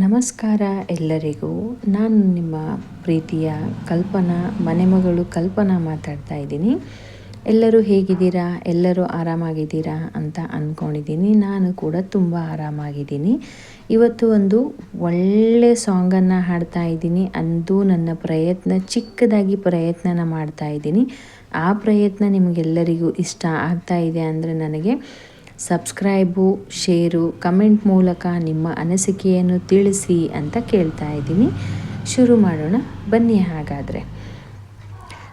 ನಮಸ್ಕಾರ ಎಲ್ಲರಿಗೂ. ನಾನು ನಿಮ್ಮ ಪ್ರೀತಿಯ ಕಲ್ಪನಾ ಮನೆಮಗಳು ಕಲ್ಪನಾ ಮಾತಾಡ್ತಾ ಇದ್ದೀನಿ. ಎಲ್ಲರೂ ಹೇಗಿದ್ದೀರಾ? ಎಲ್ಲರೂ ಆರಾಮಾಗಿದ್ದೀರಾ ಅಂತ ಅಂದ್ಕೊಂಡಿದ್ದೀನಿ ನಾನು ಕೂಡ ತುಂಬ ಆರಾಮಾಗಿದ್ದೀನಿ. ಇವತ್ತು ಒಂದು ಒಳ್ಳೆ ಸಾಂಗನ್ನು ಹಾಡ್ತಾ ಇದ್ದೀನಿ. ಅಂದು ನನ್ನ ಪ್ರಯತ್ನ, ಚಿಕ್ಕದಾಗಿ ಪ್ರಯತ್ನನ ಮಾಡ್ತಾ ಇದ್ದೀನಿ. ಆ ಪ್ರಯತ್ನ ನಿಮಗೆಲ್ಲರಿಗೂ ಇಷ್ಟ ಆಗ್ತಾ ಇದೆ ಅಂದರೆ ನನಗೆ ಸಬ್ಸ್ಕ್ರೈಬು, ಶೇರು, ಕಮೆಂಟ್ ಮೂಲಕ ನಿಮ್ಮ ಅನಿಸಿಕೆಯನ್ನು ತಿಳಿಸಿ ಅಂತ ಕೇಳ್ತಾ ಇದ್ದೀನಿ. ಶುರು ಮಾಡೋಣ. ಬನ್ನಿ ಹಾಗಾದರೆ.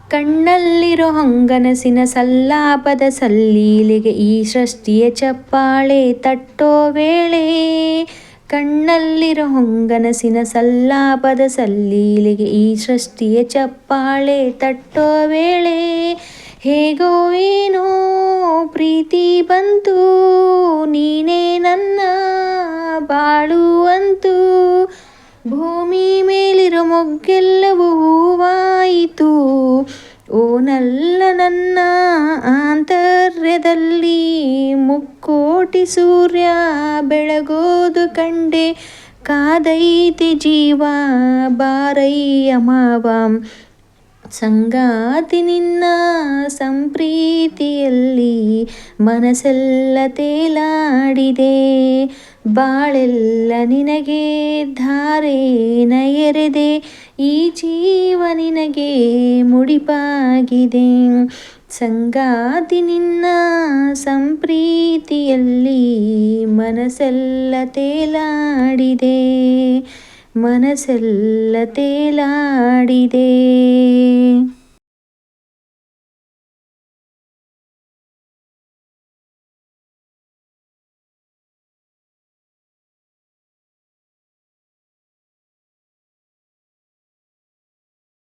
ಕಣ್ಣಲ್ಲಿರೋ ಹೊಂಗನಸಿನ ಸಲ್ಲಾಪದ ಸಲ್ಲೀಲಿಗೆ ಈ ಸೃಷ್ಟಿಯ ಚಪ್ಪಾಳೆ ತಟ್ಟೋ ವೇಳೆ ಕಣ್ಣಲ್ಲಿರೋ ಹೊಂಗನಸಿನ ಸಲ್ಲಾಪದ ಸಲ್ಲೀಲಿಗೆ ಈ ಸೃಷ್ಟಿಯ ಚಪ್ಪಾಳೆ ತಟ್ಟೋ ವೇಳೆ ಹೇಗೋ ಏನೋ ಪ್ರೀತಿ ಬಂತು, ನೀನೇ ನನ್ನ ಬಾಳುವಂತು ಭೂಮಿ ಮೇಲಿರೋ ಮೊಗ್ಗೆಲ್ಲವೂ ಹೂವಾಯಿತು. ಓ ನಲ್ಲ ನನ್ನ ಆಂತರ್ಯದಲ್ಲಿ ಮುಕ್ಕೋಟಿ ಸೂರ್ಯ ಬೆಳಗೋದು ಕಂಡೆ. ಕಾದೈತೆ ಜೀವ, ಬಾರಯ್ಯ ಮಾವ. ಸಂಗಾತಿ ನಿನ್ನ ಸಂಪ್ರೀತಿಯಲ್ಲಿ ಮನಸ್ಸೆಲ್ಲ ತೇಲಾಡಿದೆ. ಬಾಳೆಲ್ಲ ನಿನಗೆ ಧಾರೇನ ಎರೆದೆ ಈ ಜೀವ ನಿನಗೆ ಮುಡಿಪಾಗಿದೆ. ಸಂಗಾತಿ ನಿನ್ನ ಸಂಪ್ರೀತಿಯಲ್ಲಿ ಮನಸ್ಸೆಲ್ಲ ತೇಲಾಡಿದೆ. ಮನಸ್ಸೆಲ್ಲ ತೇಲಾಡಿದೆ.